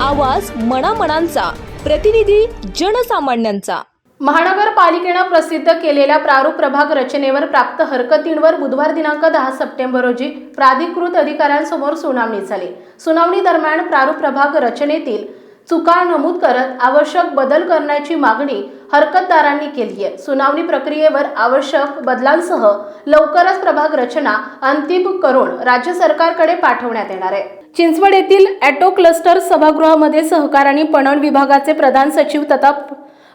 आवाज मनामनांचा प्रतिनिधी जनसामान्यांचा. महानगरपालिकेनं प्रसिद्ध केलेल्या प्रारूप प्रभाग रचनेवर प्राप्त हरकतींवर बुधवार दिनांक दहा सप्टेंबर रोजी प्राधिकृत अधिकाऱ्यांसमोर सुनावणी झाली. सुनावणी दरम्यान प्रारूप प्रभाग रचनेतील चुका नमूद करत आवश्यक बदल करण्याची मागणी हरकतदारांनी केली आहे सुनावणी प्रक्रियेवर आवश्यक बदलांसह लवकरच प्रभाग रचना अंतिम करून राज्य सरकारकडे पाठवण्यात येणार आहे. चिंचवड येथील ॲटो क्लस्टर सभागृहामध्ये सहकार आणि पणन विभागाचे प्रधान सचिव तथा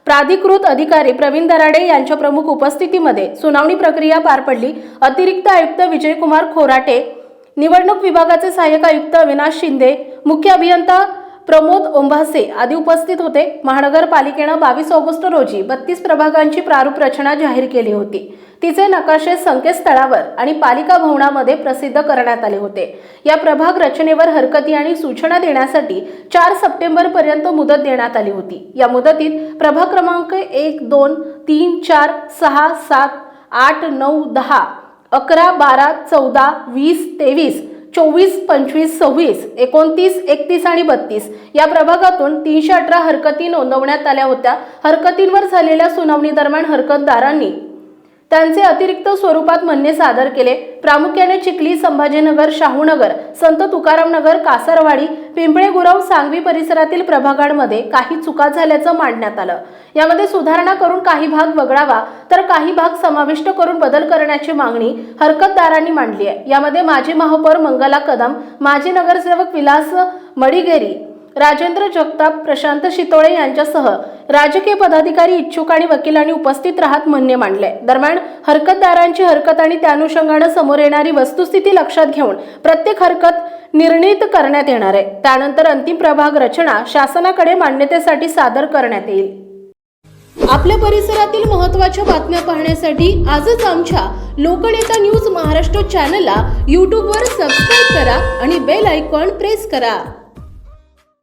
प्राधिकृत अधिकारी प्रवीण दराडे यांच्या प्रमुख उपस्थितीमध्ये सुनावणी प्रक्रिया पार पडली. अतिरिक्त आयुक्त विजयकुमार खोराटे निवडणूक विभागाचे सहाय्यक आयुक्त अविनाश शिंदे मुख्य अभियंता प्रमोद ओंभासे आदी उपस्थित होते. महानगरपालिकेनं बावीस ऑगस्ट रोजी बत्तीस प्रभागांची प्रारूप रचना जाहीर केली होती. तिचे नकाशे संकेतस्थळावर आणि पालिका भवनामध्ये प्रसिद्ध करण्यात आले होते. या प्रभाग रचनेवर हरकती आणि सूचना देण्यासाठी चार सप्टेंबर पर्यंत मुदत देण्यात आली होती. या मुदतीत प्रभाग क्रमांक एक दोन तीन चार सहा सात आठ नऊ दहा अकरा बारा चौदा वीस तेवीस चोवीस पंचवीस सव्वीस एकोणतीस एकतीस आणि बत्तीस या प्रभागातून तीनशे अठरा हरकती नोंदवण्यात आल्या होत्या. हरकतींवर झालेल्या सुनावणी दरम्यान हरकतदारांनी त्यांचे अतिरिक्त स्वरूपात म्हणणे सादर केले. प्रामुख्याने चिखली संभाजीनगर शाहूनगर संत तुकारामनगर कासरवाडी पिंपळे गुरव सांगवी परिसरातील प्रभागांमध्ये काही चुका झाल्याचं मांडण्यात आलं. यामध्ये सुधारणा करून काही भाग वगळावा तर काही भाग समाविष्ट करून बदल करण्याची मागणी हरकतदारांनी मांडली आहे. यामध्ये माजी महापौर मंगला कदम माजी नगरसेवक विलास मडिगेरी राजेंद्र जगताप प्रशांत शितोळे यांच्यासह राजकीय पदाधिकारी इच्छुक आणि वकिलांनी उपस्थित राहत म्हणणे मांडले. दरम्यान हरकतदारांची हरकत आणि त्या अनुषंगानं समोर येणारी वस्तुस्थिती लक्षात घेऊन प्रत्येक हरकत निर्णित करण्यात येणार आहे. त्यानंतर अंतिम प्रभाग रचना शासनाकडे मान्यतेसाठी सादर करण्यात येईल. आपल्या परिसरातील महत्त्वाच्या बातम्या पाहण्यासाठी आजच आमच्या लोकनेता न्यूज महाराष्ट्र चॅनलला यूट्यूबवर सबस्क्राईब करा आणि बेल आयकॉन प्रेस करा.